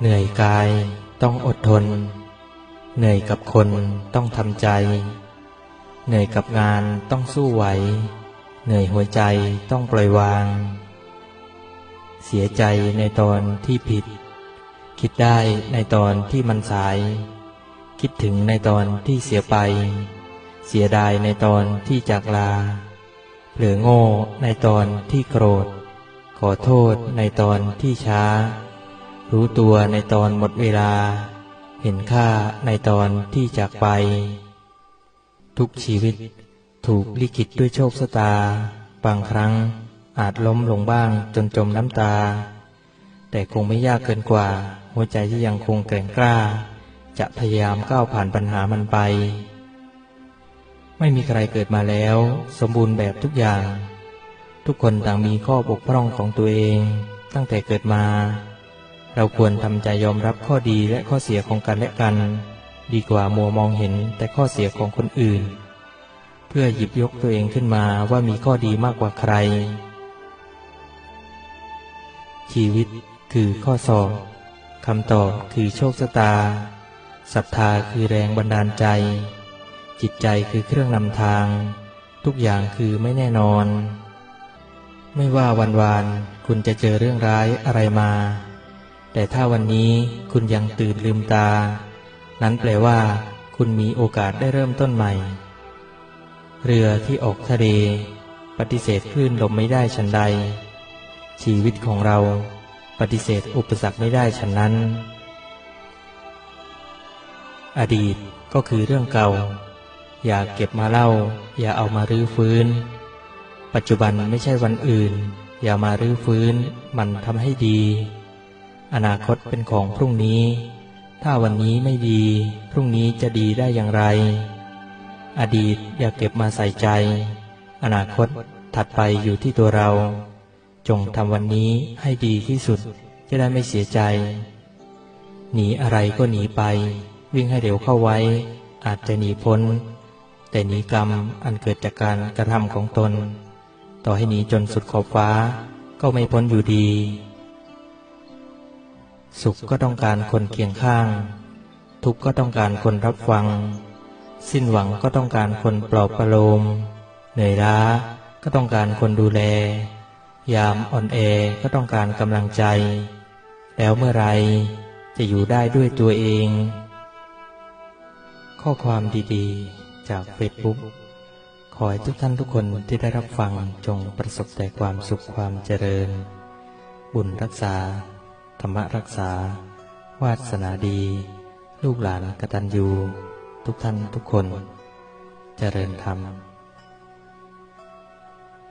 เหนื่อยกายต้องอดทน เหนื่อยกับคนต้องทำใจ เหนื่อยกับงานต้องสู้ไหว เหนื่อยหัวใจต้องปล่อยวาง เสียใจในตอนที่ผิด คิดได้ในตอนที่มันสาย คิดถึงในตอนที่เสียไป เสียดายในตอนที่จากลาเผลอโง่ในตอนที่โกรธ ขอโทษในตอนที่ช้า รู้ตัวในตอนหมดเวลา เห็นค่าในตอนที่จากไป ทุกชีวิตถูกลิขิตด้วยโชคชะตา บางครั้งอาจล้มลงบ้างจนจมน้ำตา แต่คงไม่ยากเกินกว่า หัวใจที่ยังคงแกร่งกล้า จะพยายามก้าวผ่านปัญหามันไป ไม่มีใครเกิดมาแล้ว สมบูรณ์แบบทุกอย่าง ทุกคนต่างมีข้อบกพร่องของตัวเอง ตั้งแต่เกิดมา เราควรทำใจยอมรับข้อดีและข้อเสียของกันและกัน ดีกว่ามัวมองเห็นแต่ข้อเสียของคนอื่น เพื่อหยิบยกตัวเองขึ้นมาว่ามีข้อดีมากกว่าใคร ชีวิตคือข้อสอบคำตอบคือโชคชะตาศรัทธาคือแรงบันดาลใจ จิตใจคือเครื่องนำทาง ทุกอย่างคือไม่แน่นอน ไม่ว่าวันวานคุณจะเจอเรื่องร้ายอะไรมา แต่ถ้าวันนี้คุณยังตื่นลืมตา นั้นแปลว่า คุณมีโอกาสได้เริ่มต้นใหม่ เรือที่ออกทะเล ปฏิเสธคลื่นลมไม่ได้ฉันใด ชีวิตของเราปฏิเสธอุปสรรคไม่ได้ฉันนั้น อดีตก็คือเรื่องเก่า อย่าเก็บมาเล่า อย่าเอามารื้อฟื้น ปัจจุบันไม่ใช่วันอื่น อย่ามารื้อฟื้น มันทำให้ดี อนาคตเป็นของพรุ่งนี้ ถ้าวันนี้ไม่ดี พรุ่งนี้จะดีได้อย่างไร อดีตอย่าเก็บมาใส่ใจ อนาคตถัดไปอยู่ที่ตัวเรา จงทำวันนี้ให้ดีที่สุด จะได้ไม่เสียใจ หนีอะไรก็หนีไป วิ่งให้เร็วเข้าไว้ อาจจะหนีพ้น แต่หนีกรรมอันเกิดจากการกระทำของตน ต่อให้หนีจนสุดขอบฟ้าก็ไม่พ้นอยู่ดี สุขก็ต้องการคนเคียงข้าง ทุกข์ก็ต้องการคนรับฟัง สิ้นหวังก็ต้องการคนปลอบประโลม เหนื่อยล้าก็ต้องการคนดูแล ยามอ่อนแอก็ต้องการกำลังใจ แล้วเมื่อไรจะอยู่ได้ด้วยตัวเอง ข้อความดีๆ จากเฟซบุ๊กขอให้ทุกท่านทุกคนที่ได้รับฟังจงประสบแต่ความสุขความเจริญ บุญรักษา รรมรักษา วาสนาดี ลูกหลานกตัญญู ทุกท่านทุกคนเจริญธรรม